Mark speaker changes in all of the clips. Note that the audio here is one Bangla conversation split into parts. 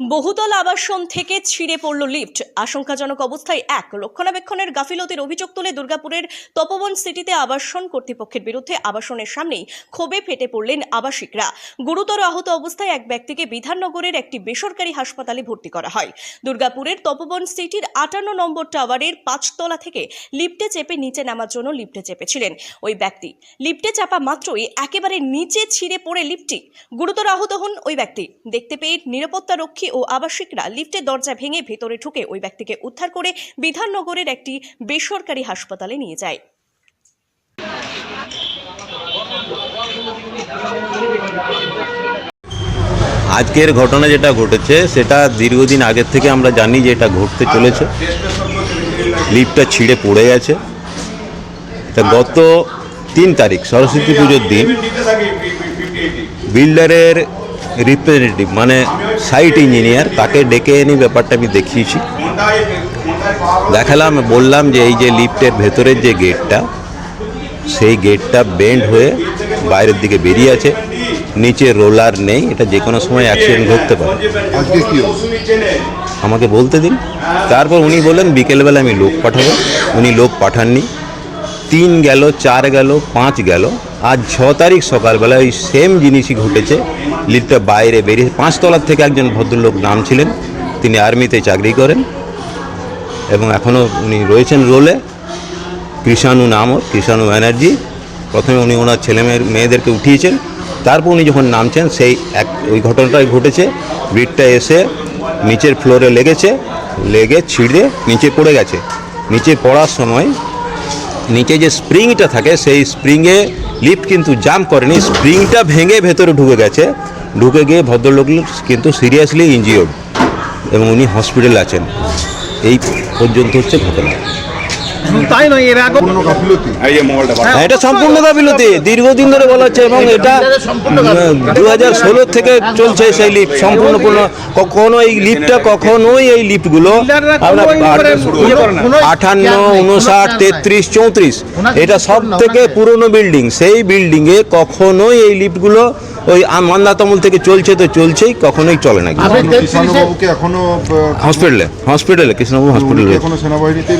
Speaker 1: বহুতল আবাসন থেকে ছিঁড়ে পড়ল লিফট। আশঙ্কাজনক অবস্থায় এক রক্ষণাবেক্ষণের গাফিলতির অভিযোগ তুলে দুর্গাপুরের তপবন সিটিতে আবাসন কর্তৃপক্ষের বিরুদ্ধে আবাসনের সামনেই ক্ষোভে ফেটে পড়লেন আবাসিকরা। গুরুতর আহত অবস্থায় এক ব্যক্তিকে বিধাননগরের একটি বেসরকারি হাসপাতালে ভর্তি করা হয়। দুর্গাপুরের তপবন সিটির আটান্ন নম্বর টাওয়ারের পাঁচতলা থেকে লিফটে চেপে নিচে নামার জন্য লিফটে চেপেছিলেন। ওই ব্যক্তি লিফটে চাপা মাত্রই একেবারে নিচে ছিঁড়ে পড়ে লিফটটি। গুরুতর আহত হন ওই ব্যক্তি। দেখতে পেয়ে নিরাপত্তা রক্ষী ও আবাসিকরা লিফটের দরজা ভেঙে ভেতরে ঢুকে ওই ব্যক্তিকে উদ্ধার করে বিধাননগরের একটি বেসরকারি হাসপাতালে নিয়ে যায়।
Speaker 2: আজকের ঘটনা যেটা ঘটেছে, সেটা দীর্ঘদিন আগের থেকে আমরা জানি যে এটা ঘটতে চলেছে। লিফটটা ছিঁড়ে পড়ে গেছে। এটা গত তিন তারিখ, সরস্বতী পুজোর দিন। বিল্ডারের রিপ্রেজেন্টেটিভ মানে সাইট ইঞ্জিনিয়ার তাকে ডেকে এনে ব্যাপারটা আমি দেখিয়েছি। দেখালাম বললাম যে এই যে লিফটের ভেতরের যে গেটটা সেই গেটটা বেন্ড হয়ে বাইরের দিকে বেরিয়ে আছে। নিচে রোলার নেই এটা যে কোনো সময় অ্যাক্সিডেন্ট ঘটতে পারে? আমাকে বলতে দিন। তারপর উনি বললেন বিকেলবেলা আমি লোক পাঠাবো। উনি লোক পাঠাননি। তিন গেল, চার গেল, পাঁচ গেল। আজ ছ তারিখ সকালবেলা ওই সেম জিনিসই ঘটেছে। লিফটটা বাইরে বেরিয়ে পাঁচতলার থেকে একজন ভদ্রলোক নামছিলেন। তিনি আর্মিতে চাকরি করেন এবং এখনও উনি রয়েছেন রোলে কৃষাণু নাম কৃষাণু ব্যানার্জি। প্রথমে উনি ওনার ছেলে মেয়ের, মেয়েদেরকে উঠিয়েছেন। তারপর উনি যখন নামছেন, সেই এক, ওই ঘটনাটাই ঘটেছে। ব্রিডটা এসে নিচের ফ্লোরে লেগেছে। লেগে ছিঁড়ে নিচে পড়ে গেছে। নিচে পড়ার সময় নিচে যে স্প্রিংটা থাকে, সেই স্প্রিংয়ে লিফট কিন্তু জাম করেনি। স্প্রিংটা ভেঙে ভেতরে ঢুকে গেছে। ঢুকে গিয়ে ভদ্রলোক কিন্তু সিরিয়াসলি ইঞ্জিওর্ড এবং উনি হসপিটালে আছেন। এই পর্যন্ত হচ্ছে ঘটনা।
Speaker 3: তাই নয় এর আগে
Speaker 4: পূর্ণ গাফিলতি।
Speaker 2: হ্যাঁ, এটা সম্পূর্ণ গাফিলতি। দীর্ঘদিন ধরে বলা হচ্ছে এবং এটা দু হাজার ষোলো থেকে চলছে সেই লিফট সম্পূর্ণ পূর্ণ কখনো এই লিফটটা কখনোই এই লিফটগুলো উনষাট তেত্রিশ চৌত্রিশ। এটা সব থেকে পুরনো বিল্ডিং সেই বিল্ডিংয়ে কখনোই এই লিফটগুলো ওই মান্দাতমল থেকে চলছে তো চলছেই কখনোই চলে না
Speaker 4: এখনও
Speaker 2: হসপিটালে হসপিটালে কৃষ্ণবাবু হসপিটালে।
Speaker 4: এখনও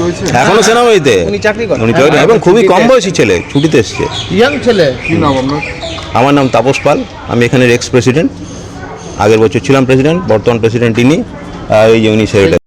Speaker 4: রয়েছে?
Speaker 2: এখনও সেনাবাহিনীতে
Speaker 3: উনি চাকরি করেন।
Speaker 2: উনি চাকরি- এবং খুবই কম বয়সী ছেলে ছুটিতে এসছে।
Speaker 3: ইয়াং ছেলে।
Speaker 4: কি নাম আপনার?
Speaker 2: আমার নাম তাপস পাল। আমি এখানের এক্স প্রেসিডেন্ট আগের বছর ছিলাম প্রেসিডেন্ট বর্তমান প্রেসিডেন্ট ইনি। আর এই যে উনি সেক্রেটারি